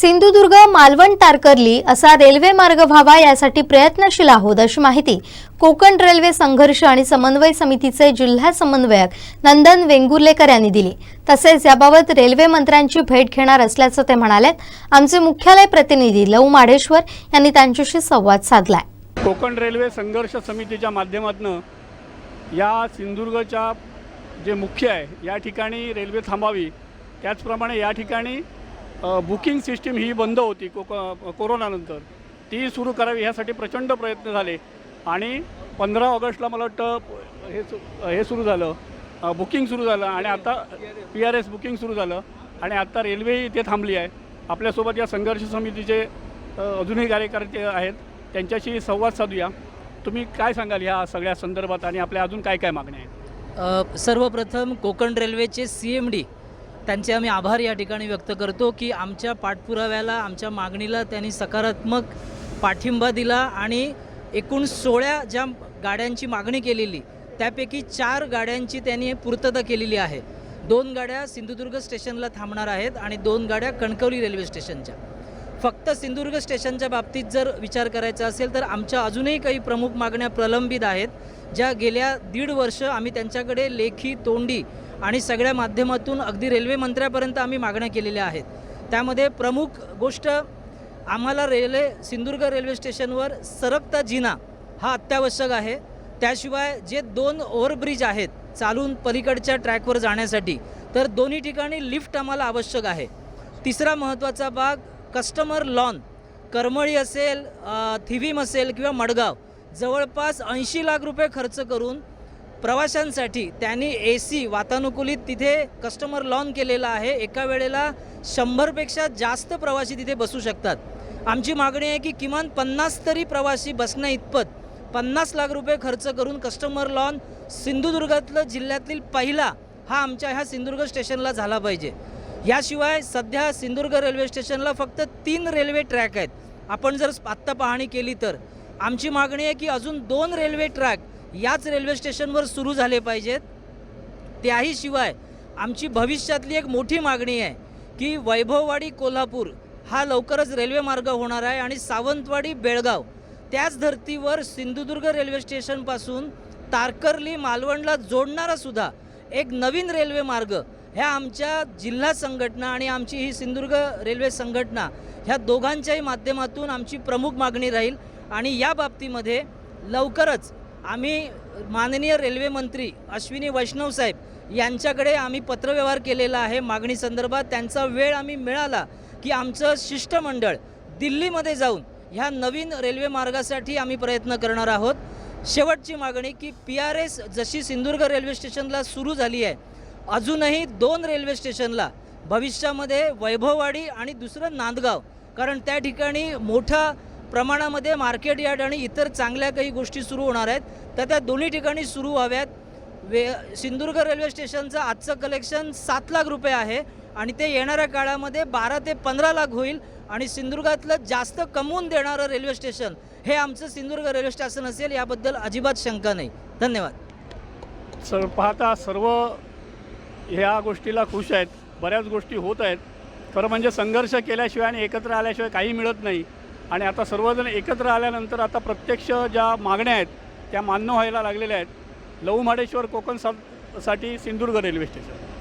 सिंधुदुर्ग मालवण तारकर्ली असा रेल्वे मार्ग व्हावा यासाठी प्रयत्नशील आहोत अशी माहिती कोकण रेल्वे संघर्ष आणि समन्वय समितीचे जिल्हा समन्वयक नंदन वेंगुर्लेकर यांनी दिली. तसेच याबाबत रेल्वे मंत्र्यांची भेट घेणार असल्याचं ते म्हणाले आमचे मुख्यालय प्रतिनिधी लव माडेश्वर यांनी त्यांच्याशी संवाद साधलाय. कोकण रेल्वे संघर्ष समितीच्या माध्यमातून या सिंधुदुर्गच्या जे मुख्य आहे या ठिकाणी रेल्वे थांबावी त्याचप्रमाणे या ठिकाणी बुकिंग सिस्टीम ही बंद होती कोक कोरोनानंतर. ती सुरू करावी ह्यासाठी प्रचंड प्रयत्न झाले. आणि पंधरा ऑगस्टला मला वाटतं हे सु हे सुरू झालं. बुकिंग सुरू झालं आणि आता पी आर एस बुकिंग सुरू झालं आणि आता रेल्वेही इथे थांबली आहे. आपल्यासोबत या संघर्ष समितीचे अजूनही कार्यकर्ते आहेत. त्यांच्याशी संवाद साधूया. तुम्ही काय सांगाल ह्या सगळ्या संदर्भात आणि आपल्या अजून काय काय मागण्या आहेत? सर्वप्रथम कोकण रेल्वेचे सी एम डी त्यांचे आम्ही आभार या ठिकाणी व्यक्त करतो की आमच्या पाठपुराव्याला आमच्या मागणीला त्यांनी सकारात्मक पाठिंबा दिला आणि एकूण सोळा ज्या गाड्यांची मागणी केलेली त्यापैकी चार गाड्यांची त्यांनी पूर्तता केलेली आहे. दोन गाड्या सिंधुदुर्ग स्टेशनला थांबणार आहेत आणि दोन गाड्या कणकवली रेल्वे स्टेशनच्या. फक्त सिंधुदुर्ग स्टेशनच्या बाबतीत जर विचार करायचा असेल तर आमच्या अजूनही काही प्रमुख मागण्या प्रलंबित आहेत ज्या गेल्या दीड वर्ष आम्ही त्यांच्याकडे लेखी तोंडी आणि सगळ्या माध्यमातून अगदी रेल्वे मंत्र्यापर्यंत आम्ही मागण्या केलेल्या आहेत. त्यामध्ये प्रमुख गोष्ट आम्हाला रेल्वे सिंधुदुर्ग रेल्वे स्टेशनवर सरकता जिना हा अत्यावश्यक आहे. त्याशिवाय जे दोन ओव्हरब्रिज आहेत चालून पलीकडच्या ट्रॅकवर जाण्यासाठी तर दोन्ही ठिकाणी लिफ्ट आम्हाला आवश्यक आहे. तिसरा महत्त्वाचा भाग कस्टमर लॉन. करमळी असेल थिवीम असेल किंवा मडगाव जवळपास ऐंशी लाख रुपये खर्च करून प्रवाशांसाठी त्यांनी ए सी वातानुकूलित तिथे कस्टमर लॉन केलेला आहे. एका वेळेला शंभरपेक्षा जास्त प्रवासी तिथे बसू शकतात. आमची मागणी आहे की किमान पन्नास तरी प्रवासी बसण्या इतपत पन्नास लाख रुपये खर्च करून कस्टमर लॉन सिंधुदुर्गातलं जिल्ह्यातील पहिला हा आमच्या ह्या सिंधुदुर्ग स्टेशनला झाला पाहिजे. याशिवाय सध्या सिंधुदुर्ग रेल्वे स्टेशनला फक्त तीन रेल्वे ट्रॅक आहेत. आपण जर आत्ता पाहणी केली तर आमची मागणी आहे की अजून दोन रेल्वे ट्रॅक याच रेल्वे स्टेशनवर सुरू झाले पाहिजेत. त्याही शिवाय आमची भविष्यातली एक मोठी मागणी आहे की वैभववाडी कोल्हापूर हा लवकरच रेल्वे मार्ग होणार आहे आणि सावंतवाडी बेळगाव त्याच धर्तीवर सिंधुदुर्ग रेल्वे स्टेशनपासून तारकर्ली मालवणला जोडणारा सुद्धा एक नवीन रेल्वे मार्ग ह्या आमच्या जिल्हा संघटना आणि आमची ही सिंधुदुर्ग रेल्वे संघटना ह्या दोघांच्याही माध्यमातून आमची प्रमुख मागणी राहील आणि या बाबतीमध्ये लवकरच आम्ही माननीय रेल्वे मंत्री अश्विनी वैष्णव साहेब यांच्याकडे आम्ही पत्रव्यवहार केलेला आहे मागणी संदर्भात. त्यांचा वेळ आम्ही मिळाला की आमचं शिष्टमंडळ दिल्लीमध्ये जाऊन ह्या नवीन रेल्वे मार्गासाठी आम्ही प्रयत्न करणार आहोत. शेवटची मागणी की पी आर एस जशी सिंधुदुर्ग रेल्वे स्टेशनला सुरू झाली आहे अजूनही दोन रेल्वे स्टेशनला भविष्यामध्ये वैभववाडी आणि दुसरं नांदगाव. कारण त्या ठिकाणी मोठा प्रमाणामध्ये मार्केट यार्ड आणि इतर चांगल्या काही गोष्टी सुरू होणार आहेत. तर त्या दोन्ही ठिकाणी सुरू व्हाव्यात. वे सिंधुदुर्ग रेल्वे स्टेशनचं आजचं कलेक्शन सात लाख रुपये आहे आणि ते येणाऱ्या काळामध्ये बारा ते पंधरा लाख होईल आणि सिंधुदुर्गातलं जास्त कमवून देणारं रेल्वे स्टेशन हे आमचं सिंधुदुर्ग रेल्वे स्टेशन असेल याबद्दल अजिबात शंका नाही. धन्यवाद. सर पाहता सर्व ह्या गोष्टीला खुश आहेत. बऱ्याच गोष्टी होत आहेत. खरं म्हणजे संघर्ष केल्याशिवाय आणि एकत्र आल्याशिवाय काही मिळत नाही. आणि आता सर्वजण एकत्र आल्यानंतर आता प्रत्यक्ष ज्या मागण्या आहेत त्या मान्य व्हायला लागलेल्या आहेत. लहू महाडेश्वर कोकण सा साठी सिंधुदुर्ग रेल्वे स्टेशन.